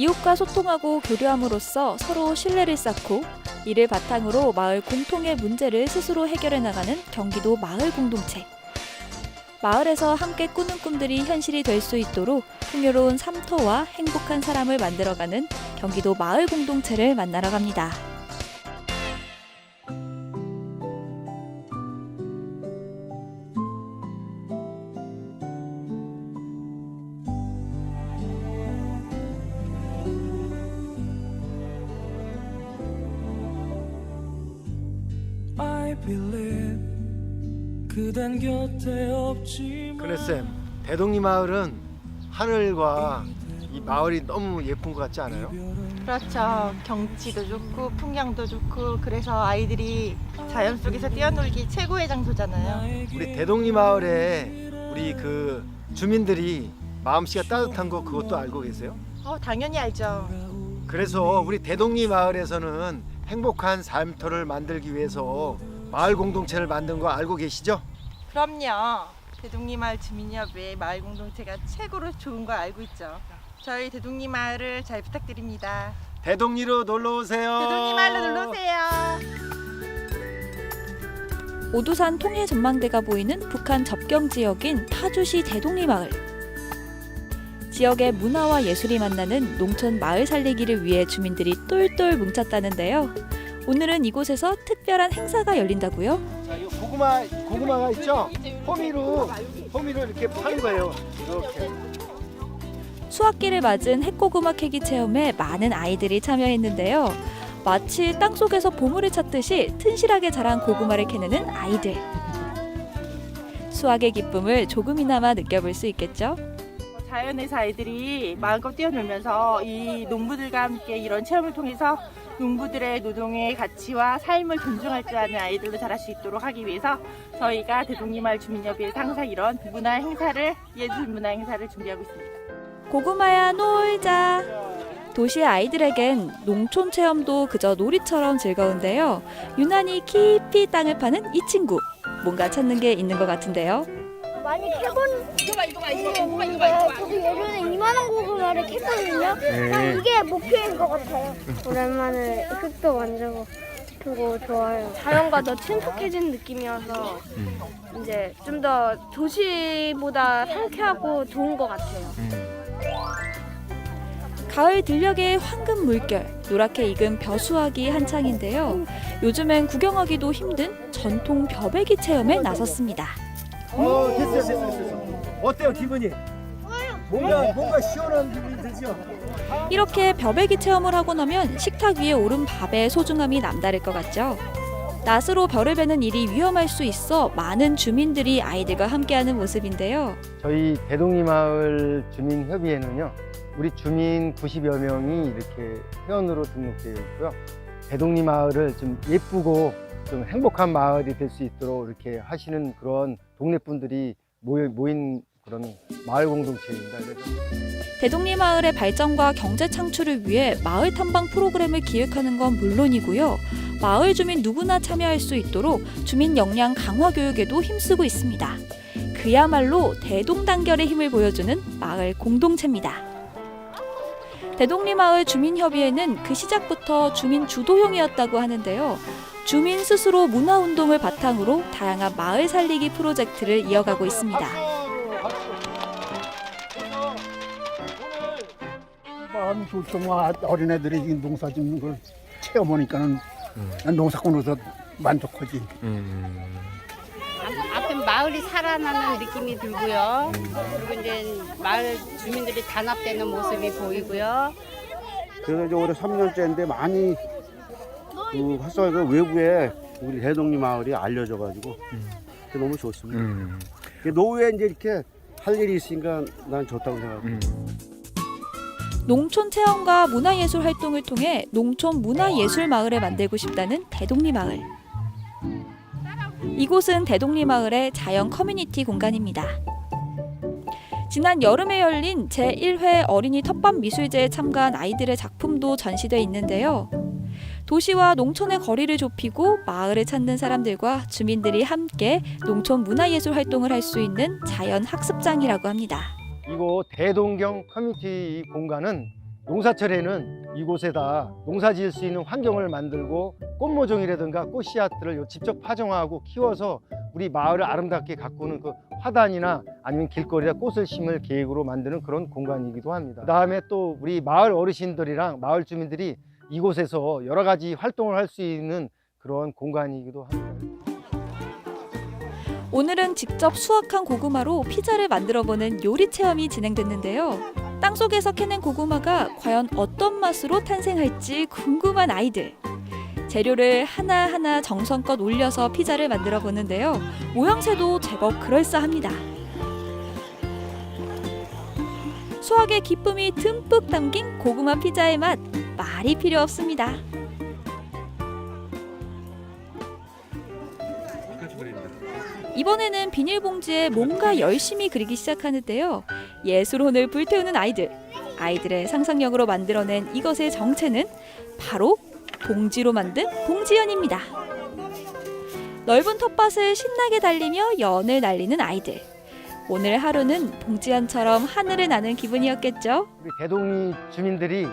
이웃과 소통하고 교류함으로써 서로 신뢰를 쌓고 이를 바탕으로 마을 공통의 문제를 스스로 해결해 나가는 경기도 마을 공동체. 마을에서 함께 꾸는 꿈들이 현실이 될 수 있도록 풍요로운 삶터와 행복한 사람을 만들어가는 경기도 마을 공동체를 만나러 갑니다. 그네쌤 대동리 마을은 하늘과 이 마을이 너무 예쁜 것 같지 않아요? 그렇죠. 경치도 좋고 풍경도 좋고 그래서 아이들이 자연 속에서 뛰어놀기 최고의 장소잖아요. 우리 대동리 마을에 우리 그 주민들이 마음씨가 따뜻한 거 그것도 알고 계세요? 어, 당연히 알죠. 그래서 우리 대동리 마을에서는 행복한 삶터를 만들기 위해서 마을 공동체를 만든 거 알고 계시죠? 그럼요. 대동리 마을 주민협의 마을 공동체가 최고로 좋은 걸 알고 있죠. 저희 대동리 마을을 잘 부탁드립니다. 대동리로 놀러 오세요. 대동리 마을로 놀러 오세요. 오두산 통해 전망대가 보이는 북한 접경 지역인 파주시 대동리 마을. 지역의 문화와 예술이 만나는 농촌 마을 살리기를 위해 주민들이 똘똘 뭉쳤다는데요. 오늘은 이곳에서 특별한 행사가 열린다고요? 자, 이 고구마 고구마가 있죠? 호미로 호미로 이렇게 파는 거예요. 이렇게. 수확기를 맞은 핵고구마 캐기 체험에 많은 아이들이 참여했는데요. 마치 땅 속에서 보물을 찾듯이 튼실하게 자란 고구마를 캐내는 아이들. 수확의 기쁨을 조금이나마 느껴볼 수 있겠죠? 자연에서 아이들이 마음껏 뛰어놀면서 이 농부들과 함께 이런 체험을 통해서 농부들의 노동의 가치와 삶을 존중할 줄 아는 아이들로 자랄 수 있도록 하기 위해서 저희가 대동리마을 주민협의회에서 항상 이런 문화 행사를 예술 문화 행사를 준비하고 있습니다. 고구마야 놀자. 도시 아이들에겐 농촌 체험도 그저 놀이처럼 즐거운데요. 유난히 깊이 땅을 파는 이 친구. 뭔가 찾는 게 있는 것 같은데요. 많이 캐본 이거 이거 봐 이거 봐 이거 봐 이거 봐 저도 예전에 이만한 고구마를 캤거든요. 난 이게 목표인 것 같아요. 오랜만에 흙도 만져고 그거 좋아요. 자연과 더 친숙해진 느낌이어서 이제 좀 더 도시보다 상쾌하고 좋은 것 같아요. 가을 들녘의 황금 물결, 노랗게 익은 벼수하기 한창인데요. 요즘엔 구경하기도 힘든 전통 벼베기 체험에 나섰습니다. 어 됐어요 됐어요 됐어요. 어때요 기분이? 뭔가 뭔가 시원한 기분이 들죠? 이렇게 벼베기 체험을 하고 나면 식탁 위에 오른 밥의 소중함이 남다를 것 같죠? 낫으로 벼를 베는 일이 위험할 수 있어 많은 주민들이 아이들과 함께하는 모습인데요. 저희 대동리 마을 주민 협의회는요. 우리 주민 90여 명이 이렇게 회원으로 등록되어 있고요. 대동리 마을을 좀 예쁘고 좀 행복한 마을이 될 수 있도록 이렇게 하시는 그런 동네 분들이 모인 그런 마을 공동체입니다. 대동리 마을의 발전과 경제 창출을 위해 마을 탐방 프로그램을 기획하는 건 물론이고요. 마을 주민 누구나 참여할 수 있도록 주민 역량 강화 교육에도 힘쓰고 있습니다. 그야말로 대동단결의 힘을 보여주는 마을 공동체입니다. 대동리 마을 주민협의회는 그 시작부터 주민 주도형이었다고 하는데요. 주민 스스로 문화 운동을 바탕으로 다양한 마을 살리기 프로젝트를 이어가고 있습니다. 마음 좋정화 어린애들이 이 농사 짓는 걸 체험하니까는 난 농사꾼으로서 만족하지. 아무튼 마을이 살아나는 느낌이 들고요. 그리고 이제 마을 주민들이 단합되는 모습이 보이고요. 그래서 이제 올해 3년째인데 많이 그 활성화가 외부에 우리 대동리 마을이 알려져가지고 그게 너무 좋습니다. 그 노후에 이제 이렇게 할 일이 있으니까 난 좋다고 생각합니다. 농촌 체험과 문화예술 활동을 통해 농촌 문화예술 마을을 만들고 싶다는 대동리 마을. 이곳은 대동리 마을의 자연 커뮤니티 공간입니다. 지난 여름에 열린 제1회 어린이 텃밭 미술제에 참가한 아이들의 작품도 전시돼 있는데요. 도시와 농촌의 거리를 좁히고 마을을 찾는 사람들과 주민들이 함께 농촌 문화예술 활동을 할 수 있는 자연 학습장이라고 합니다. 이곳 대동경 커뮤니티 공간은 농사철에는 이곳에다 농사 지을 수 있는 환경을 만들고 꽃모종이라든가 꽃씨앗들을 요 직접 파종하고 키워서 우리 마을을 아름답게 가꾸는 그 화단이나 아니면 길거리에 꽃을 심을 계획으로 만드는 그런 공간이기도 합니다. 그 다음에 또 우리 마을 어르신들이랑 마을 주민들이 이곳에서 여러 가지 활동을 할 수 있는 그런 공간이기도 합니다. 오늘은 직접 수확한 고구마로 피자를 만들어 보는 요리 체험이 진행됐는데요. 땅속에서 캐낸 고구마가 과연 어떤 맛으로 탄생할지 궁금한 아이들. 재료를 하나하나 정성껏 올려서 피자를 만들어 보는데요. 모양새도 제법 그럴싸합니다. 수확의 기쁨이 듬뿍 담긴 고구마 피자의 맛 말이 필요 없습니다. 이번에는 비닐봉지에 뭔가 열심히 그리기 시작하는데요. 예술혼을 불태우는 아이들. 아이들의 상상력으로 만들어낸 이것의 정체는 바로 봉지로 만든 봉지연입니다. 넓은 텃밭을 신나게 달리며 연을 날리는 아이들. 오늘 하루는 봉지연처럼 하늘을 나는 기분이었겠죠? 우리 대동리 주민들이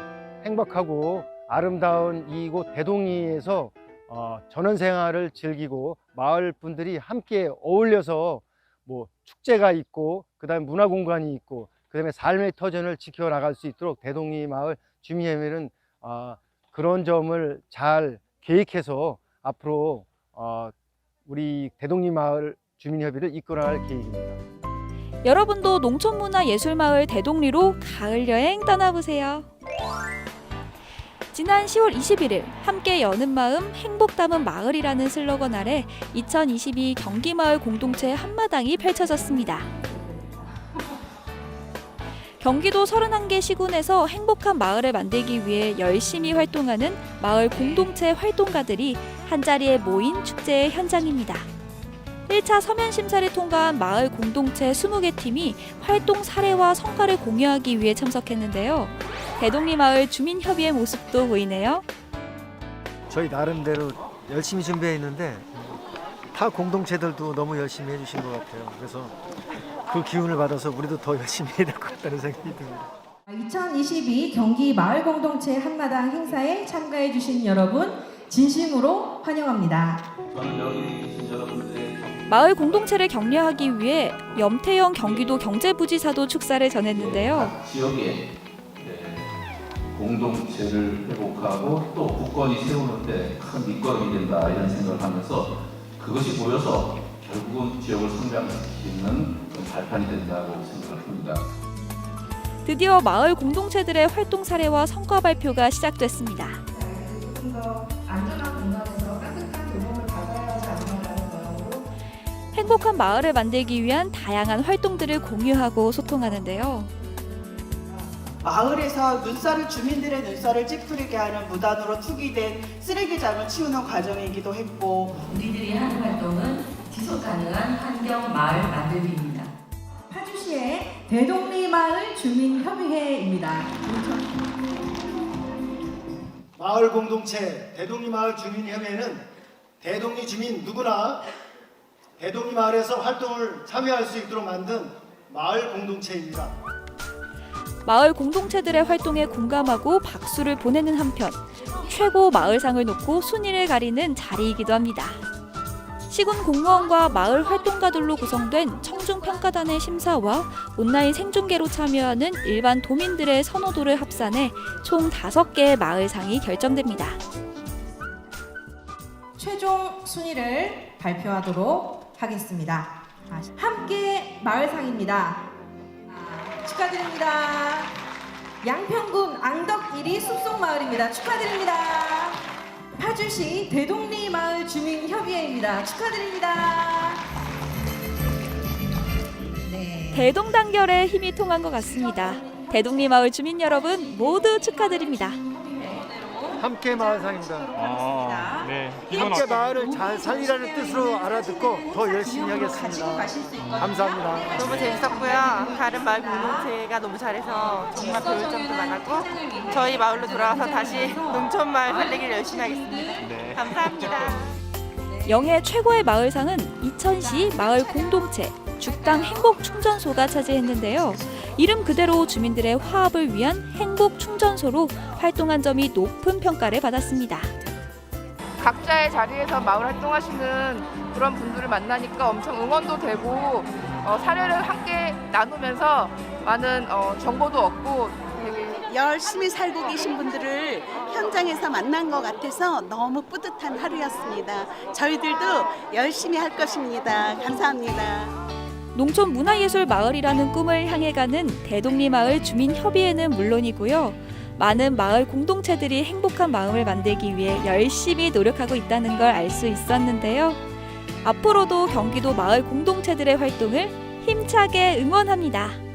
행복하고 아름다운 이곳 대동리에서 어, 전원 생활을 즐기고 마을 분들이 함께 어울려서 뭐 축제가 있고 그다음에 문화 공간이 있고 그다음에 삶의 터전을 지켜 나갈 수 있도록 대동리 마을 주민회는 어, 그런 점을 잘 계획해서 앞으로 어, 우리 대동리 마을 주민협의를 이끌어갈 계획입니다. 여러분도 농촌문화예술마을 대동리로 가을 여행 떠나보세요. 지난 10월 21일 함께 여는 마음 행복 담은 마을이라는 슬로건 아래 2022 경기마을 공동체 한마당이 펼쳐졌습니다. 경기도 31개 시군에서 행복한 마을을 만들기 위해 열심히 활동하는 마을 공동체 활동가들이 한자리에 모인 축제의 현장입니다. 1차 서면 심사를 통과한 마을 공동체 20개 팀이 활동 사례와 성과를 공유하기 위해 참석했는데요. 대동리 마을 주민협의회 모습도 보이네요. 저희 나름대로 열심히 준비했는데 타 공동체들도 너무 열심히 해주신 것 같아요. 그래서 그 기운을 받아서 우리도 더 열심히 해야 될 것 같다는 생각이 듭니다. 2022 경기 마을 공동체 한마당 행사에 참가해 주신 여러분 진심으로 환영합니다. 마을 공동체를 격려하기 위해 염태영 경기도 경제부지사도 축사를 전했는데요. 지역의 네, 공동체를 회복하고 또 국권이 세우는데 큰 밑거름이 된다 이런 생각을 하면서 그것이 보여서 결국은 지역을 성장시키는 발판이 된다고 생각을 합니다. 드디어 마을 공동체들의 활동 사례와 성과 발표가 시작됐습니다. 행복한 마을을 만들기 위한 다양한 활동들을 공유하고 소통하는데요. 마을에서 눈살을 주민들의 눈살을 찌푸리게 하는 무단으로 투기된 쓰레기장을 치우는 과정이기도 했고 우리들이 하는 활동은 지속 가능한 환경 마을 만들기입니다. 파주시의 대동리 마을 주민 협의회입니다. 마을 공동체 대동리 마을 주민 협의회는 대동리 주민 누구나 대동리 마을에서 활동을 참여할 수 있도록 만든 마을 공동체입니다. 마을 공동체들의 활동에 공감하고 박수를 보내는 한편 최고 마을상을 놓고 순위를 가리는 자리이기도 합니다. 시군 공무원과 마을 활동가들로 구성된 청중평가단의 심사와 온라인 생중계로 참여하는 일반 도민들의 선호도를 합산해 총 5개의 마을상이 결정됩니다. 최종 순위를 발표하도록 하겠습니다. 아, 함께 마을상입니다. 아, 축하드립니다. 양평군 앙덕 1위 숲속 마을입니다. 축하드립니다. 파주시 대동리 마을 주민 협의회입니다. 축하드립니다. 네. 대동단결에 힘이 통한 것 같습니다. 대동리 마을 주민 여러분 모두 축하드립니다. 함께 마을상입니다. 아, 네. 함께 마을을 잘 살리라는 뜻으로 알아듣고 더 열심히 하겠습니다. 감사합니다. 너무 재밌었고요. 다른 마을 공동체가 너무 잘해서 정말 배울 점도 많았고 저희 마을로 돌아와서 다시 농촌 마을 살리기를 열심히 하겠습니다. 감사합니다. 영예 최고의 마을상은 이천시 마을 공동체 죽당 행복 충전소가 차지했는데요. 이름 그대로 주민들의 화합을 위한 행복 충전소로 활동한 점이 높은 평가를 받았습니다. 각자의 자리에서 마을 활동하시는 그런 분들을 만나니까 엄청 응원도 되고 어, 사례를 함께 나누면서 많은 어, 정보도 얻고 되게 열심히 살고 계신 분들을 현장에서 만난 것 같아서 너무 뿌듯한 하루였습니다. 저희들도 열심히 할 것입니다. 감사합니다. 농촌 문화예술 마을이라는 꿈을 향해 가는 대동리 마을 주민 협의회는 물론이고요. 많은 마을 공동체들이 행복한 마음을 만들기 위해 열심히 노력하고 있다는 걸 알 수 있었는데요. 앞으로도 경기도 마을 공동체들의 활동을 힘차게 응원합니다.